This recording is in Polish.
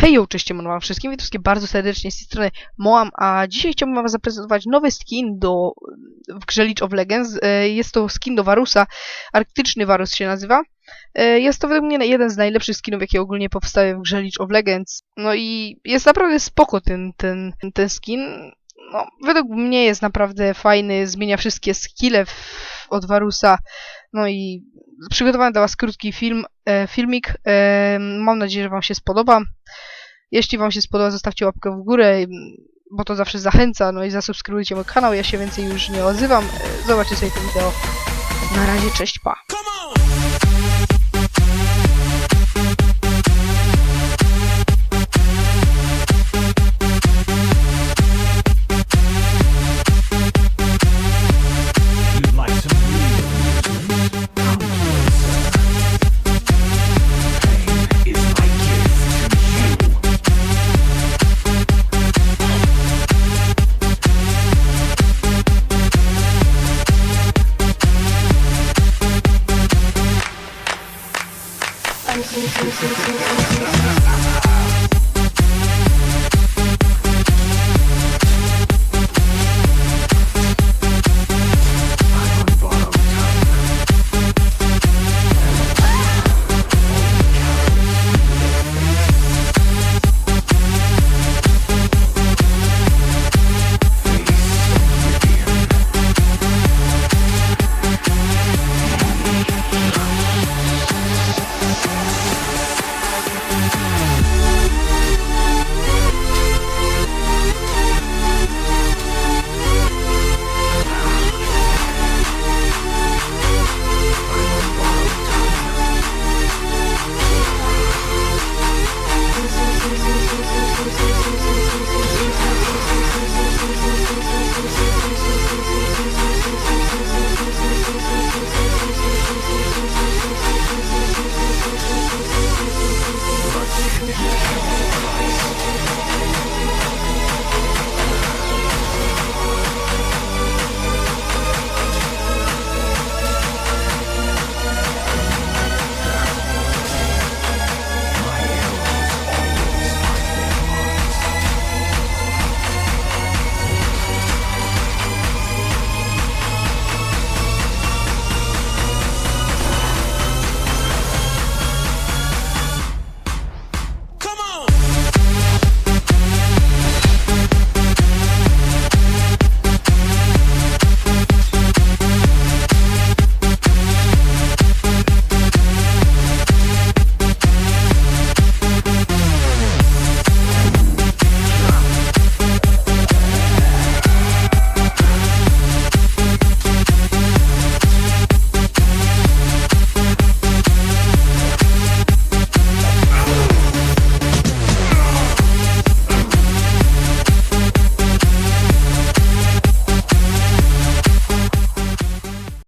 Hej, yo, cześć, wam wszystkim, witam wszystkich bardzo serdecznie z tej strony Moam, a dzisiaj chciałbym wam zaprezentować nowy skin do w grze League of Legends. E, Jest to skin do Varusa, Arktyczny Varus się nazywa. E, Jest to według mnie jeden z najlepszych skinów, jakie ogólnie powstały w grze League of Legends. No i jest naprawdę spoko ten, ten, ten skin. No, według mnie jest naprawdę fajny, zmienia wszystkie skille w, od Varusa. No i przygotowałem dla was krótki film, e, filmik. Mam nadzieję, że wam się spodoba. Jeśli wam się spodoba, zostawcie łapkę w górę, mm, bo to zawsze zachęca. No i zasubskrybujcie mój kanał, ja się więcej już nie odzywam. E, Zobaczcie sobie to wideo. Na razie, cześć, pa. Thank you.